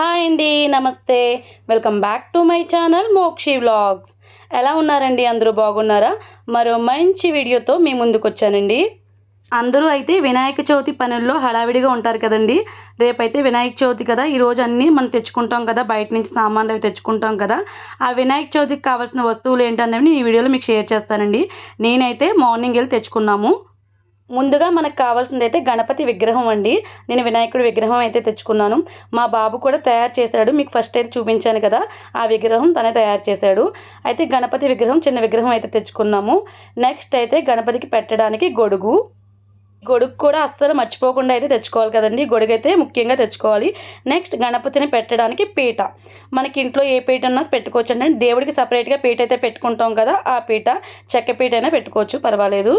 Hi అండి నమస్తే. Welcome back to my channel Mokshi vlogs ఎలా ఉన్నారండి? అందరూ బాగున్నారా? మరో మంచి వీడియోతో మీ ముందుకు వచ్చానండి. అందరూ అయితే వినాయక చవితి పనుల్లో హడావిడిగా ఉంటారు కదండి. రేపైతే వినాయక చవితి కదా. ఈరోజు అన్నీ మనం తెచ్చుకుంటాం కదా. బయట నుంచి సామాన్లు అవి తెచ్చుకుంటాం కదా. ఆ వినాయక చవితికి కావాల్సిన వస్తువులు ఏంటనేవి ఈ వీడియోలో మీకు షేర్ చేస్తానండి. నేనైతే మార్నింగ్ వెళ్ళి తెచ్చుకున్నాము. ముందుగా మనకు కావాల్సింది అయితే గణపతి విగ్రహం అండి. నేను వినాయకుడి విగ్రహం అయితే తెచ్చుకున్నాను. మా బాబు కూడా తయారు చేశాడు. మీకు ఫస్ట్ అయితే చూపించాను కదా. ఆ విగ్రహం తనే తయారు చేశాడు. అయితే గణపతి విగ్రహం చిన్న విగ్రహం అయితే తెచ్చుకున్నాము. నెక్స్ట్ అయితే గణపతికి పెట్టడానికి గొడుగు. గొడుగు కూడా అస్సలు మర్చిపోకుండా అయితే తెచ్చుకోవాలి కదండి. గొడుగు అయితే ముఖ్యంగా తెచ్చుకోవాలి. నెక్స్ట్ గణపతిని పెట్టడానికి పీట. మనకి ఇంట్లో ఏ పీట అన్నది పెట్టుకోవచ్చు అంటే దేవుడికి సపరేట్గా పీట అయితే పెట్టుకుంటాం కదా. ఆ పీట చెక్క పీట అయినా పెట్టుకోవచ్చు. పర్వాలేదు.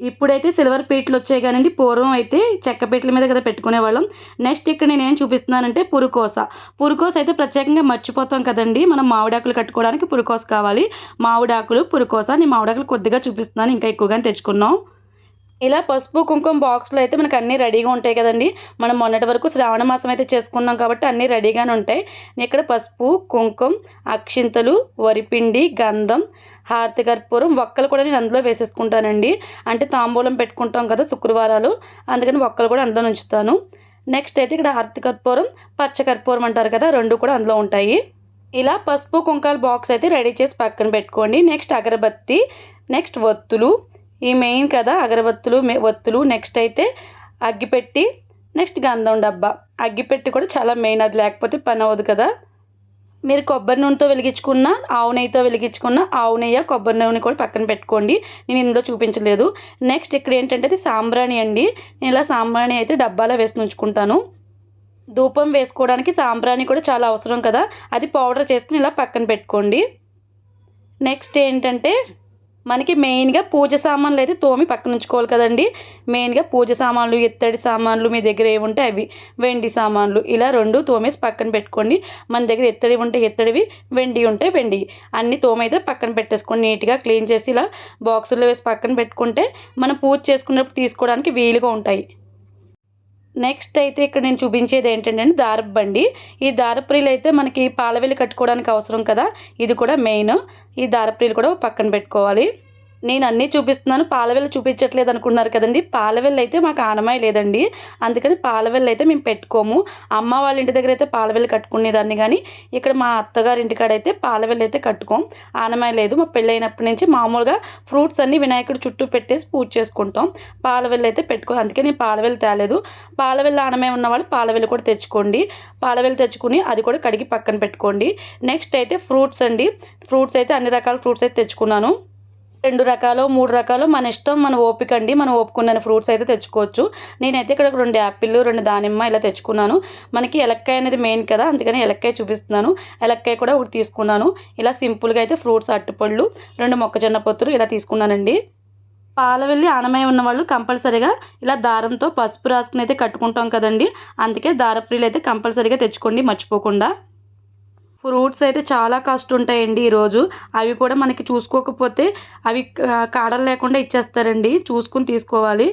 ఇప్పుడైతే సిల్వర్ పీట్లు వచ్చాయి కానండి. పూర్వం అయితే చెక్క పీటల మీద కదా పెట్టుకునేవాళ్ళం. నెక్స్ట్ ఇక్కడ నేను ఏం చూపిస్తున్నానంటే పురుకోస. పురుకోస అయితే ప్రత్యేకంగా మర్చిపోతాం కదండి. మనం మామిడాకులు కట్టుకోవడానికి పురుకోస కావాలి. మామిడాకులు పురుకోస నేను మామిడాకులు కొద్దిగా చూపిస్తున్నాను. ఇంకా ఎక్కువగానే తెచ్చుకున్నాం. ఇలా పసుపు కుంకుమ బాక్స్లో అయితే మనకు అన్నీ రెడీగా ఉంటాయి కదండి. మనం మొన్నటి వరకు శ్రావణ మాసం అయితే చేసుకున్నాం కాబట్టి అన్నీ రెడీగానే ఉంటాయి. ఇక్కడ పసుపు కుంకుమ అక్షింతలు వరిపిండి గంధం హారతి కర్పూరం ఒక్కలు కూడా నేను అందులో వేసేసుకుంటానండి. అంటే తాంబూలం పెట్టుకుంటాం కదా శుక్రవారాలు అందుకని ఒక్కలు కూడా అందులో ఉంచుతాను నెక్స్ట్ అయితే ఇక్కడ హారతి కర్పూరం పచ్చ కర్పూరం అంటారు కదా రెండు కూడా అందులో ఉంటాయి. ఇలా పసుపు కుంకాల బాక్స్ అయితే రెడీ చేసి పక్కన పెట్టుకోండి. నెక్స్ట్ అగరబత్తి నెక్స్ట్ ఒత్తులు ఈ మెయిన్ కదా అగరబత్తులు మె- ఒత్తులు నెక్స్ట్ అయితే అగ్గిపెట్టి నెక్స్ట్ గంధం డబ్బా. అగ్గిపెట్టి కూడా చాలా మెయిన్ అది లేకపోతే పని అవ్వదు కదా. మీరు కొబ్బరి నూనెతో వెలిగించుకున్న ఆవు నెయ్యితో వెలిగించుకున్న ఆవు నెయ్యి కొబ్బరి నూనె కూడా పక్కన పెట్టుకోండి. నేను ఇందులో చూపించలేదు. నెక్స్ట్ ఇక్కడ ఏంటంటే అది సాంబ్రాణి అండి. నేను ఇలా సాంబ్రాణి అయితే డబ్బాలో వేసి ఉంచుకుంటాను ధూపం వేసుకోవడానికి సాంబ్రాణి కూడా చాలా అవసరం కదా. అది పౌడర్ చేసుకుని ఇలా పక్కన పెట్టుకోండి. నెక్స్ట్ ఏంటంటే మనకి మెయిన్గా పూజ సామాన్లు అయితే తోమి పక్కన ఉంచుకోవాలి కదండి. మెయిన్గా పూజ సామాన్లు ఇత్తడి సామాన్లు మీ దగ్గర ఏముంటే అవి వెండి సామాన్లు ఇలా రెండు తోమేసి పక్కన పెట్టుకోండి. మన దగ్గర ఇత్తడి ఉంటే ఇత్తడివి వెండి ఉంటే వెండి. అన్ని తోమైతే పక్కన పెట్టేసుకోండి. నీట్గా క్లీన్ చేసి ఇలా బాక్సుల్లో వేసి పక్కన పెట్టుకుంటే మనం పూజ చేసుకున్నప్పుడు తీసుకోవడానికి వీలుగా ఉంటాయి. నెక్స్ట్ అయితే ఇక్కడ నేను చూపించేది ఏంటంటే దారపు బండి. ఈ దారపురీలు అయితే మనకి పాలవేలు కట్టుకోవడానికి అవసరం కదా. ఇది కూడా మెయిన్ ఈ దారపురీలు కూడా పక్కన పెట్టుకోవాలి. నేను అన్నీ చూపిస్తున్నాను. పాలవెల్లు చూపించట్లేదు అనుకున్నారు కదండి. పాలవెల్లి అయితే మాకు ఆనమాయి లేదండి. అందుకని పాలవెల్లు అయితే మేము పెట్టుకోము. అమ్మ వాళ్ళ ఇంటి దగ్గర అయితే పాలవెల్లి కట్టుకునేదాన్ని కానీ ఇక్కడ మా అత్తగారి ఇంటికాడ అయితే పాలవెల్లు అయితే కట్టుకోం. ఆనమాయి లేదు. మా పెళ్ళైనప్పటి నుంచి మామూలుగా ఫ్రూట్స్ అన్నీ వినాయకుడు చుట్టూ పెట్టేసి పూజ చేసుకుంటాం. పాలవెల్లు అయితే పెట్టుకో అందుకే నేను పాలవెల్లు తేలేదు. పాలవెల్లు ఆనమాయి ఉన్న వాళ్ళు పాలవెల్లు కూడా తెచ్చుకోండి. పాలవెల్లు తెచ్చుకుని అది కూడా కడిగి పక్కన పెట్టుకోండి. నెక్స్ట్ అయితే ఫ్రూట్స్ అండి. ఫ్రూట్స్ అయితే అన్ని రకాల ఫ్రూట్స్ అయితే తెచ్చుకున్నాను. రెండు రకాలు మూడు రకాలు. మన ఇష్టం మన ఓపిక అండి. మనం ఓపుకున్న ఫ్రూట్స్ అయితే తెచ్చుకోవచ్చు. నేనైతే ఇక్కడ రెండు యాపిల్ రెండు దానిమ్మ ఇలా తెచ్చుకున్నాను. మనకి ఎలక్కాయ అనేది మెయిన్ కదా అందుకని ఎలక్కాయ చూపిస్తున్నాను. ఎలక్కాయ కూడా ఒకటి తీసుకున్నాను. ఇలా సింపుల్గా అయితే ఫ్రూట్స్ అట్టుపళ్ళు రెండు మొక్కజొన్న పొత్తులు ఇలా తీసుకున్నానండి. పాలవెల్లి ఆనమయ ఉన్న వాళ్ళు కంపల్సరీగా ఇలా దారంతో పసుపు రాసుకుని అయితే కట్టుకుంటాం కదండి. అందుకే దారప్రియులు అయితే కంపల్సరీగా తెచ్చుకోండి మర్చిపోకుండా. ఫ్రూట్స్ అయితే చాలా కాస్ట్ ఉంటాయండి ఈరోజు. అవి కూడా మనకి చూసుకోకపోతే అవి కాడలు లేకుండా ఇచ్చేస్తారండి. చూసుకుని తీసుకోవాలి.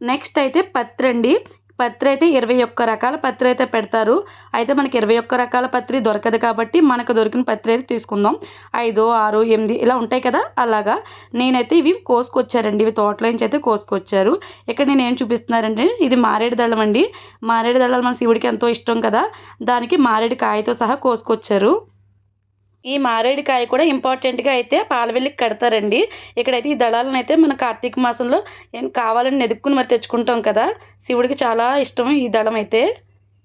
నెక్స్ట్ అయితే పత్రి అండి పత్రి అయితే ఇరవై ఒక్క రకాల పత్రి అయితే పెడతారు. అయితే మనకి ఇరవై ఒక్క రకాల పత్రి దొరకదు కాబట్టి మనకు దొరికిన పత్రి అయితే తీసుకుందాం. ఐదు ఆరు ఎనిమిది ఇలా ఉంటాయి కదా? అలాగా. నేనైతే ఇవి కోసుకొచ్చారండి. ఇవి తోటలో నుంచి అయితే కోసుకొచ్చారు. ఇక్కడ నేను ఏం చూపిస్తున్నారంటే ఇది మారేడు దళం అండి. మారేడు దళాలు మన శివుడికి ఎంతో ఇష్టం కదా? దానికి మారేడు కాయతో సహా కోసుకొచ్చారు. ఈ మారేడుకాయ కూడా ఇంపార్టెంట్గా అయితే పాలవెల్లికి కడతారండి. ఇక్కడైతే ఈ దళాలను అయితే మన కార్తీక మాసంలో ఏం కావాలని ఎదుక్కుని మరి తెచ్చుకుంటాం కదా. శివుడికి చాలా ఇష్టం ఈ దళం అయితే.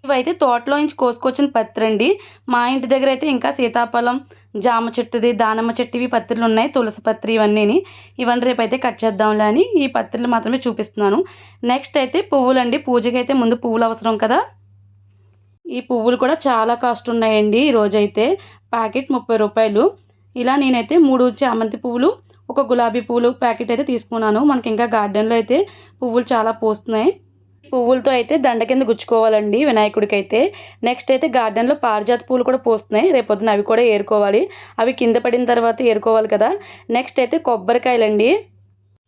ఇవైతే తోటలో నుంచి కోసుకొచ్చిన పత్రి అండి మా ఇంటి దగ్గర అయితే ఇంకా సీతాఫలం జామ చెట్టుది దానిమ్మ చెట్టువి పత్రులు ఉన్నాయి. తులసి పత్రి ఇవన్నీని. ఇవన్నీ రేపు అయితే కట్ చేద్దాంలే అని ఈ పత్రులు మాత్రమే చూపిస్తున్నాను. నెక్స్ట్ అయితే పువ్వులు అండి పూజకి అయితే ముందు పువ్వులు అవసరం కదా. ఈ పువ్వులు కూడా చాలా కాస్ట్ ఉన్నాయండి ఈ రోజైతే. ప్యాకెట్ ముప్పై రూపాయలు. ఇలా నేనైతే మూడు చామంతి పువ్వులు ఒక గులాబీ పువ్వులు ప్యాకెట్ అయితే తీసుకున్నాను. మనకి ఇంకా గార్డెన్లో అయితే పువ్వులు చాలా పూస్తున్నాయి. పువ్వులతో అయితే దండ కింద గుచ్చుకోవాలండి వినాయకుడికి అయితే నెక్స్ట్ అయితే గార్డెన్లో పారిజాత పూలు కూడా పూస్తున్నాయి. రేపొద్దున అవి కూడా ఏరుకోవాలి. అవి కింద పడిన తర్వాత ఏరుకోవాలి కదా. నెక్స్ట్ అయితే కొబ్బరికాయలండి.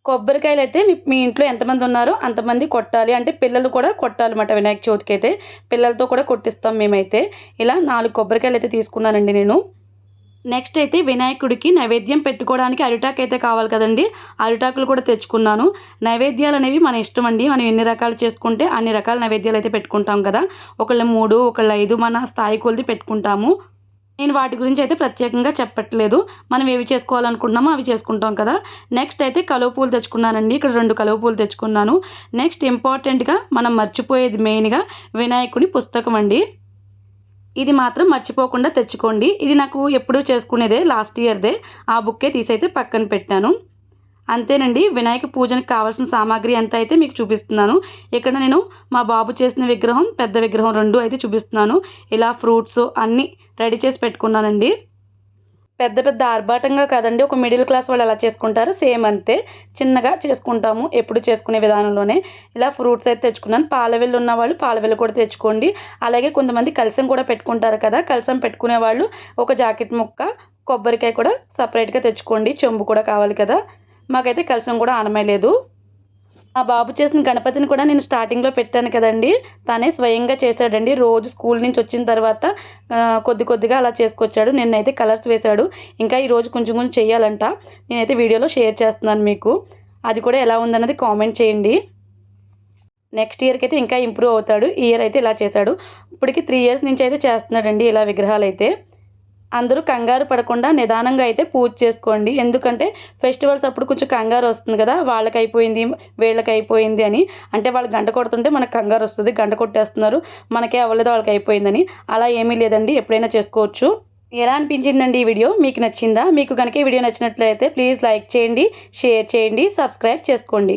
కొబ్బరికాయలు అయితే మీ మీ ఇంట్లో ఎంతమంది ఉన్నారో అంతమంది కొట్టాలి. అంటే పిల్లలు కూడా కొట్టాలన్నమాట వినాయక చవితికి అయితే పిల్లలతో కూడా కొట్టిస్తాం మేమైతే. ఇలా నాలుగు కొబ్బరికాయలు అయితే తీసుకున్నానండి నేను. నెక్స్ట్ అయితే వినాయకుడికి నైవేద్యం పెట్టుకోవడానికి అరిటాకు అయితే కావాలి కదండి. అరిటాకులు కూడా తెచ్చుకున్నాను. నైవేద్యాలు అనేవి మన ఇష్టం అండి. మనం ఎన్ని రకాలు చేసుకుంటే అన్ని రకాల నైవేద్యాలు అయితే పెట్టుకుంటాం కదా. ఒకళ్ళు మూడు ఒకళ్ళు ఐదు మన స్థాయి కొలిది పెట్టుకుంటాము. నేను వాటి గురించి అయితే ప్రత్యేకంగా చెప్పట్లేదు. మనం ఏవి చేసుకోవాలనుకుంటున్నామో అవి చేసుకుంటాం కదా. నెక్స్ట్ అయితే కలువ పూలు తెచ్చుకున్నానండి. ఇక్కడ రెండు కలువ పూలు తెచ్చుకున్నాను. నెక్స్ట్ ఇంపార్టెంట్గా మనం మర్చిపోయేది మెయిన్గా వినాయకుని పుస్తకం అండి. ఇది మాత్రం మర్చిపోకుండా తెచ్చుకోండి. ఇది నాకు ఎప్పుడూ చేసుకునేదే లాస్ట్ ఇయర్దే ఆ బుక్కే తీసైతే పక్కన పెట్టాను. అంతేనండి వినాయక పూజనికి కావాల్సిన సామాగ్రి ఎంత అయితే మీకు చూపిస్తున్నాను. ఇక్కడ నేను మా బాబు చేసిన విగ్రహం పెద్ద విగ్రహం రెండు అయితే చూపిస్తున్నాను. ఇలా ఫ్రూట్స్ అన్నీ రెడీ చేసి పెట్టుకున్నానండి. పెద్ద పెద్ద ఆర్భాటంగా కాదండి ఒక మిడిల్ క్లాస్ వాళ్ళు ఎలా చేసుకుంటారో. సేమ్ అంతే చిన్నగా చేసుకుంటాము ఎప్పుడు చేసుకునే విధానంలోనే. ఇలా ఫ్రూట్స్ అయితే తెచ్చుకున్నాను. పాలవెల్లు ఉన్న వాళ్ళు పాలవెల్లు కూడా తెచ్చుకోండి. అలాగే కొంతమంది కలసం కూడా పెట్టుకుంటారు కదా కలసం పెట్టుకునే వాళ్ళు ఒక జాకెట్ ముక్క కొబ్బరికాయ కూడా సపరేట్గా తెచ్చుకోండి. చెంబు కూడా కావాలి కదా. మాకైతే కలిసం కూడా ఆనమేలేదు మా బాబు చేసిన గణపతిని కూడా నేను స్టార్టింగ్లో పెట్టాను కదండి. తనే స్వయంగా చేశాడండి. రోజు స్కూల్ నుంచి వచ్చిన తర్వాత కొద్ది కొద్దిగా అలా చేసుకొచ్చాడు. నిన్నైతే కలర్స్ వేశాడు. ఇంకా ఈరోజు కొంచెం కొంచెం చేయాలంట నేనైతే వీడియోలో షేర్ చేస్తున్నాను మీకు. అది కూడా ఎలా ఉందన్నది కామెంట్ చేయండి. నెక్స్ట్ ఇయర్కి అయితే ఇంకా ఇంప్రూవ్ అవుతాడు. ఈ ఇయర్ అయితే ఇలా చేశాడు. ఇప్పటికి త్రీ ఇయర్స్ నుంచి అయితే చేస్తున్నాడండి ఇలా విగ్రహాలు అయితే అందరూ కంగారు పడకుండా నిదానంగా అయితే పూజ చేసుకోండి. ఎందుకంటే ఫెస్టివల్స్ అప్పుడు కొంచెం కంగారు వస్తుంది కదా వాళ్ళకి అయిపోయింది వీళ్ళకి అయిపోయింది అని. అంటే వాళ్ళు గంట కొడుతుంటే మనకు కంగారు వస్తుంది గంట కొట్టేస్తున్నారు మనకే అవ్వలేదు వాళ్ళకి అయిపోయిందని అలా ఏమీ లేదండి ఎప్పుడైనా చేసుకోవచ్చు. ఎలా అనిపించిందండి ఈ వీడియో? మీకు నచ్చిందా? మీకు కనుక ఈ వీడియో నచ్చినట్లయితే ప్లీజ్ లైక్ చేయండి షేర్ చేయండి సబ్స్క్రైబ్ చేసుకోండి.